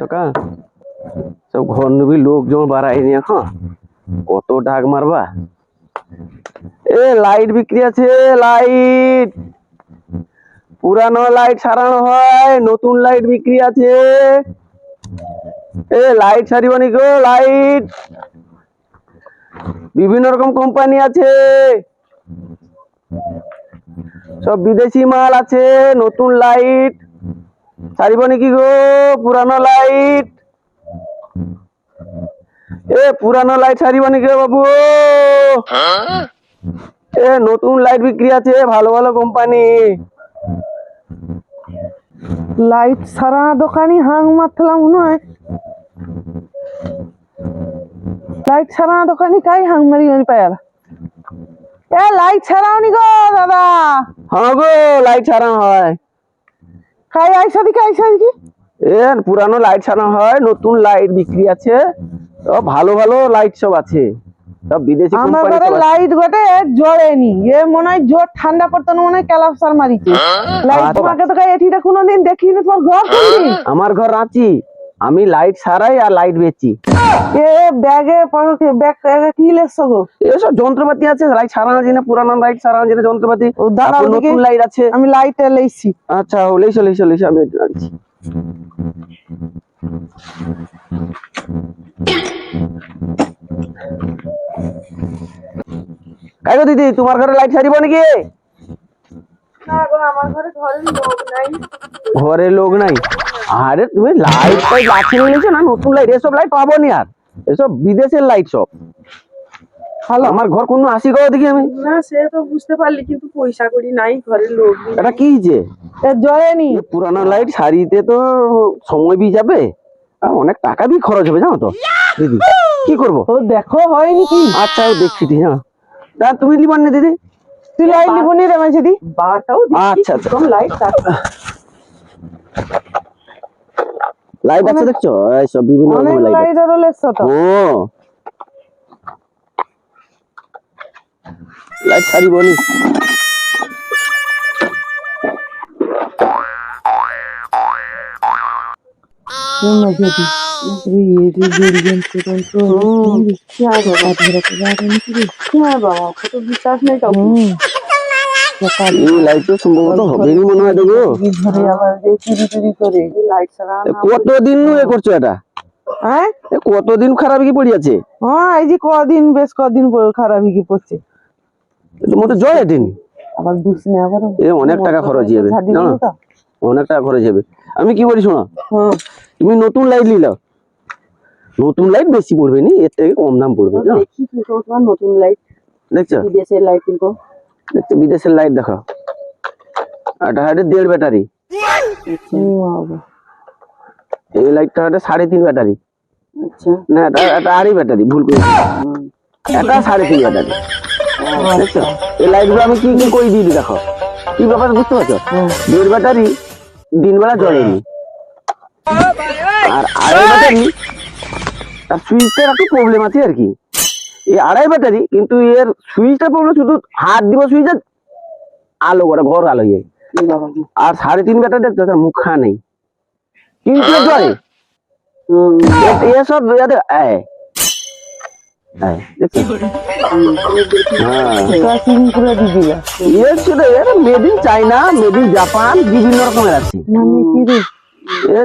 সকাল। সব ঘর নবী, লোকজন বাড়ায়নি এখন। কত ডাক মারবা। এ লাইট বিক্রি আছে লাইট পুরানো লাইট সারানো হয়, নতুন লাইট বিক্রি আছে। এ লাইট সারিবানি গো লাইট বিভিন্ন রকম কোম্পানি আছে। সব বিদেশি মাল আছে, নতুন লাইট সারিব নাকি গো? পুরানো লাইট এ পুরানো লাইট সারিব নাকি বাবু? এ নতুন লাইট বিক্রি আছে ভালো ভালো কোম্পানি লাইট সারা দোকানি হাং মারছিলাম মনে হয় লাইট সারা দোকানি কাই হাং মারি পায়াল এ লাইট ছাড়াওনি গো দাদা? হ্যাঁ গো লাইট সারানো হয়। আইসা দিকে আইসা দিকে এ পুরানো লাইট সারানো হয় নতুন লাইট বিক্রি আছে। ভালো ভালো লাইট সব আছে। সব বিদেশি আমার কোম্পানি ঘরে সব লাইট গটে জ্বলেনি এ মনে হয় জোর ঠান্ডা পড়তো না মনে হয় ক্যালাপসার মারিছে। লাইট আচ্ছা। তোমাকে তো কাই এটিটা কোনোদিন দেখিনি তোমার ঘর কোনদিন? আমার ঘর রাঁচি। আমি লাইট সারাই আর লাইট বেচি। এ ব্যাগে ব্যাগ কি গো? এসব যন্ত্রপাতি আছে লাইট সারানো যায় না পুরানো লাইট যন্ত্রপাতি। নতুন লাইট আছে। আমি লেইছি। আচ্ছা আমি দিদি তোমার ঘরে লাইট সারিব নাকি? না গো আমার ঘরে ঘরে লোক নাই। ঘরে লোক নাই? আরে তুমি লাইট টাইট লাঠিয়ে নিয়েছো না? নতুন লাইট এসব লাইট পাবো নি আর। এসব বিদেশের লাইট সব। ভালো আমার ঘর কোনো আসি গো দেখি আমি। না সে তো বুঝতে পারলি কিন্তু পয়সা করি নাই ঘরের লোক এটা কি যে? এ জ্বলেনি পুরানো লাইট সারিতে তো সময় বি যাবে। আর অনেক টাকা বি খরচ হবে জানো তো? দিদি কি করব? ও দেখো হয়নি কি? আচ্ছা দেখছি ঠিক জানো তা তুমি লিবান না দিদি? তুই লাইট নিবনি রে মাঝে দি বারটাও আচ্ছা আচ্ছা। কম লাইট লাইট আছে দেখছ এইসব বিভিন্ন রকমের লাইট লাইট আরও লেসছো তো ও লাইট সারি বলি হ্যাঁ বাবা কত বিশ্বাস নেই কাউকে কতদিন এ করছ এটা? হ্যাঁ? কতদিন খারাপ কি পড়ে আছে? হ্যাঁ এই যে কদিন বেশ কদিন খারাপ কি পড়ছে। তোমার জয় এদিনি। আবার দুস নে আবার অনেক টাকা খরচ তো। অনেক টাকা খরচ যাবে আমি কি বলি শোনো? হ্যাঁ। তুমি নতুন লাইট নিলাও। নতুন লাইট বেশি পড়বে নি? এর থেকে কম দাম পড়বে নতুন লাইট দেখছ? বিদেশের লাইট কিন্তু দেখছ বিদেশের লাইট দেখো। আর এটা হাটে দেড় ব্যাটারি। এই লাইটটা হাটে সাড়ে তিন ব্যাটারি। আচ্ছা। না এটা এটা আড়াই ব্যাটারি ভুল করে এটা সাড়ে তিন ব্যাটারি। দেখছ? এই লাইটগুলো আমি কি কি করে দিই দেখো। কি ব্যাপার বুঝতে পারছ? দেড় ব্যাটারি দিনবেলা জ্বলেনি আর আড়াই ব্যাটারি তার সুইচটার একটু প্রবলেম আছে আর কি। এই আড়াই ব্যাটারি কিন্তু এর সুইচটা প্রবলেম শুধু হাত দিব সুইচে আলো করে ঘর আলো গো। আর সাড়ে তিন ব্যাটারি দেখতে মুখা নেই। কিন্তু এ- এসব জাপান বিভিন্ন রকমের আছে।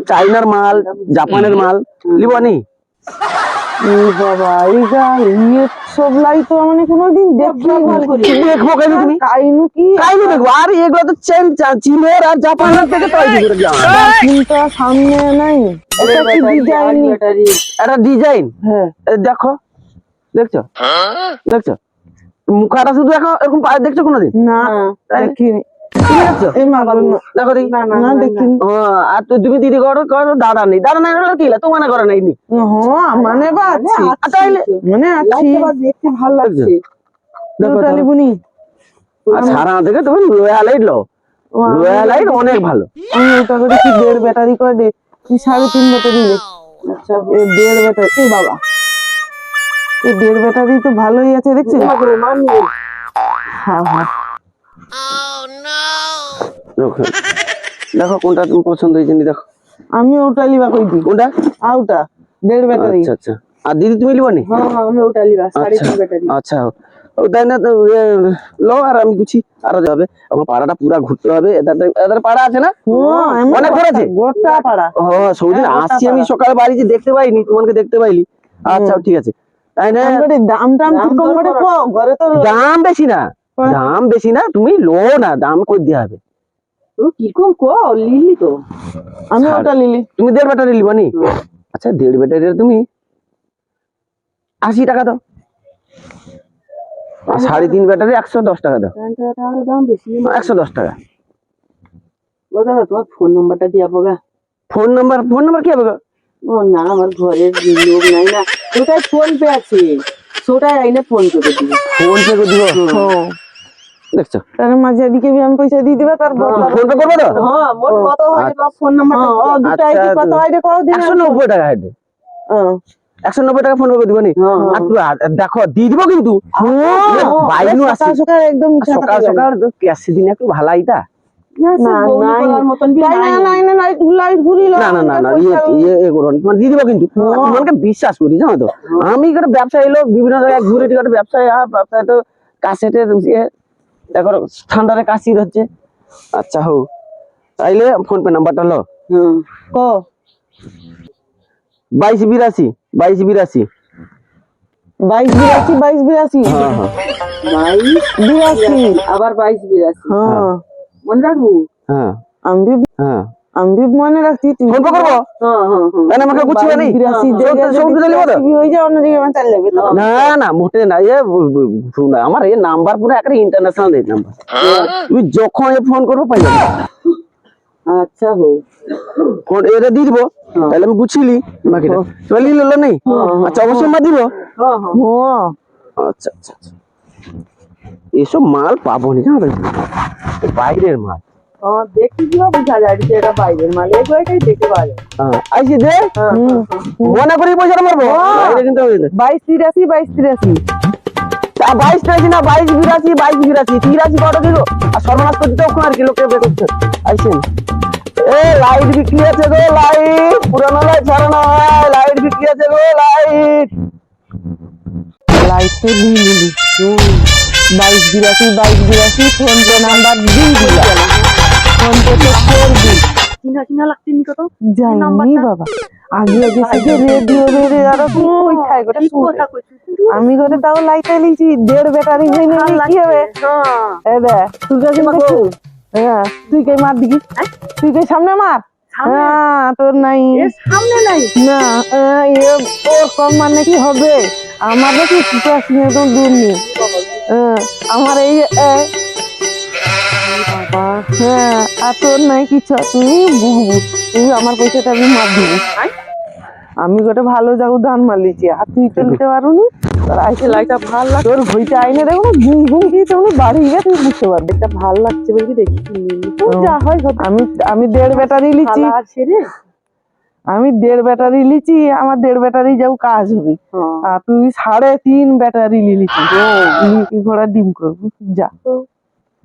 চাইনার মাল জাপানের মাল। লিবনি এই বাবা ইয়ে সব লাইট তো মানে কোনোদিন দেখি দেখব কেন তুমি? কাইনু কি? কাইনি দেখব। আর এগুলো তো চেন চীনের আর জাপানের থেকে তৈরি করে দেওয়া সামনে নাই। এটা কি ডিজাইন ব্যাটারি একটা ডিজাইন হ্যাঁ। দেখো। দেখছ? দেখছ? মুখাটা শুধু এখন এরকম পায়ে দেখছ কোনোদিন? না দেখিনি। তুমি দেখছ দিদি করো করো দাদা নেই। দাদা নাই কি? তো মনে করো নাই হ্যাঁ মানে তাইলে মানে দেখতে ভালো লাগছে। আর সারা থেকে তুমি রয়্যাল লাইট লো। রয়্যাল লাইট অনেক ভালো। আমি ওটা করে কি দেড় ব্যাটারি করে তুই সাড়ে তিন ব্যাটারি আচ্ছা দেড় ব্যাটারি বাবা। এই দেড় ব্যাটারি তো ভালোই আছে মানি হ্যাঁ হ্যাঁ। দেখো। দেখো কোনটা তুমি পছন্দ হয়েছে দেখো। আমি ওটা লিবা কই দি? কোনটা? আউটা দেড় ব্যাটারি। আচ্ছা আচ্ছা। আর দিদি তুমি লিবানি হ্যাঁ হ্যাঁ আমি ওটা লিবা সাড়ে তিন ব্যাটারি। আচ্ছা তাই না তো, লো আর আমি গুছি আরও যাবে। আমার পাড়াটা পুরা ঘুরতে হবে এদের পাড়া আছে না? অনেক ঘুরেছে? গোটা পাড়া। সৌদিন হ্যাঁ, আসছি আমি। সকালে বাড়ি যে দেখতে পাইনি তোমাকে দেখতে পাইলি। আচ্ছা ঠিক আছে। তাই না? দাম টাম ঘরে তো দাম বেশি না। দাম বেশি না তুমি লো না দাম কই দেওয়া হবে? কীরকম কো লিলি তো। আমি ওটা লিলি। তুমি দেড় ব্যাটারি লিবানি আচ্ছা দেড় ব্যাটারি তুমি আশি টাকা দাও। সাড়ে তিন ব্যাটারি একশো দশ টাকা দাও। একশো দশ টাকা। ও দাদা তোমার ফোন নাম্বারটা দিয়া বগা ফোন নাম্বার ফোন নাম্বার কি হবে? ও না আমার ঘরের লোক নাই না। ওটাই ফোন পে আছে? সোটাই আইনে ফোন করে দিবে। ফোন পে করে দিব? হ্যাঁ দেখছ? তার মাঝে এদিকে বি আমি পয়সা দিয়ে দিবা তার বদলা ফোন পে করব তো? হ্যাঁ মোট কত হয় তোমার ফোন নাম্বারটা হ্যাঁ, ও দুটা আইডি আচ্ছা, কত আইডি কও দিন একশো নব্বই টাকা হ্যাঁ। ফোন পে করে দিব নি? হ্যাঁ, আর দেখো দিয়ে দিব কিন্তু। বাইনু সকাল সকাল একদম সকাল সকাল ক্যাশে দিন একটু বি বিশ্বাস করি জানো তো? আমি ব্যবসায়ী লোক বিভিন্ন জায়গায় ঘুরে টিকে ব্যবসায়ী ব্যবসায় তো ইয়ে দেখো ঠান্ডারে কাশি হচ্ছে। আচ্ছা হো। তাইলে ফোন পে নাম্বারটা লো। হ্যাঁ ক? বাইশ বিরাশি বাইশ বিরাশি। বাইশ বিরাশি বাইশ বিরাশি? হ্যাঁ হ্যাঁ। বাইশ বিরাশি। আবার বাইশ বিরাশি। হ্যাঁ। মনে রাখব? হ্যাঁ। আমি হ্যাঁ। আমি মনে রাখছি তুই ফোন পে করব হ্যাঁ হ্যাঁ হ্যাঁ। তাহলে আমাকে নেই সৌদি লিখব তো? হয়ে যায় অন্যদিকে আমার চলে যাবে না না মোটে না এ শোন না, আমার এই নাম্বার পুরো একটা ইন্টারন্যাশনাল নাম্বার তুমি যখন এ ফোন করব পাই যাবে আচ্ছা হো ফোন এটা দিয়ে দিব তাহলে আমি গুছিলি বাকিটা চলি নেই? আচ্ছা অবশ্যই মা দিব। হ্যাঁ হ্যাঁ। হ্যাঁ। আচ্ছা আচ্ছা আচ্ছা। এসব মাল পাবো নি বাইরের মাল। হ্যাঁ দেখি বোঝা যায় যে এটা বাইরের মাল? দেখতে পাওয়া যায়। হ্যাঁ। আইসি দে মনে করি পয়সাটা মারবো? না। বাইশ তিরাশি বাইশ তিরাশি। বাইশ তিরাশি না বাইশ বিরাশি বাইশ বিরাশি। তিরাশি কত দিল? আর সর্বনাশ করতে তখন আর কি লোকে বের করছে আইসেন। এ লাইট বিক্রি আছে গো লাইট। পুরানো লাইট ছাড়ানো হয় লাইট বিক্রি আছে গো লাইট। লাইট তো দিয়ে নিলি বাইশ বিরাশি বাইশ বিরাশি ফোন পে নাম্বার দিয়ে দিলাম। কি কি আমি গোটা তাও লাইটে লিছি দেড় ব্যাটারি হয়ে কি হবে? হ্যাঁ। তুই কাছে হ্যাঁ তুই কে মার দিবি তুই কে সামনে মার? হ্যাঁ তোর নাই। সামনে নাই? না এ ওর কম মানে কি হবে? আমার সিচুয়েশন একদম দূর নেই হ্যাঁ, আমার এই বাবা। হ্যাঁ আর তোর নাই কিছু তুমি বুঝবু তুমি আমার পয়সাটা আমি মার দিবি আমি গোটা ভালো যাব ধান মারলিছি আর তুই তো নিতে পারোনি? তোর আইসে ভালো তোর আইনে দেখো না গুম গুম দিয়ে বাড়ি গিয়ে তুমি বুঝতে পারবে। এটা ভালো লাগছে দেখি? যা হয় আমি আমি দেড় ব্যাটারি লিছি আমি দেড় ব্যাটারি লিছি আমার দেড় ব্যাটারি যাও কাজ হবে। আর তুই সাড়ে তিন ব্যাটারি লিলিছি ঘোড়া ডিম করব। যা।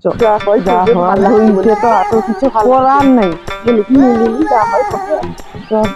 যা হয় যা দেখবে হওয়ার ভালো লাগছে হইছে তো এত কিছু করার নেই বলে কি নিলি যা হয় হবে। চল।